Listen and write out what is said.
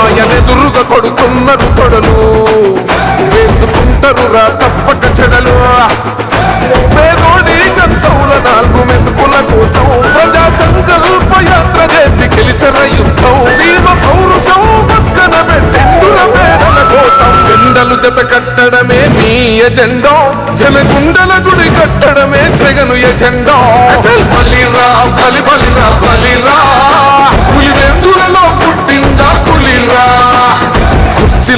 ఆయనెదురుగా కొడుతున్నారు తొడలు వేసుకుంటారు రా తప్పక చెడలు. పేదోడి కంచౌల నాలుగు మెతుకుల కోసం ప్రజా సంకల్ప యాత్ర చేసి గెలిసిన యుద్ధం. సీమ పౌరుషం పక్కన పెట్టిండుల పేదల కోసం. జెండలు జత కట్టడమే మీ ఎజెండా. జనగుండల గుడి కట్టడమే జగను ఎజెండో. అచల్ పల్లిరా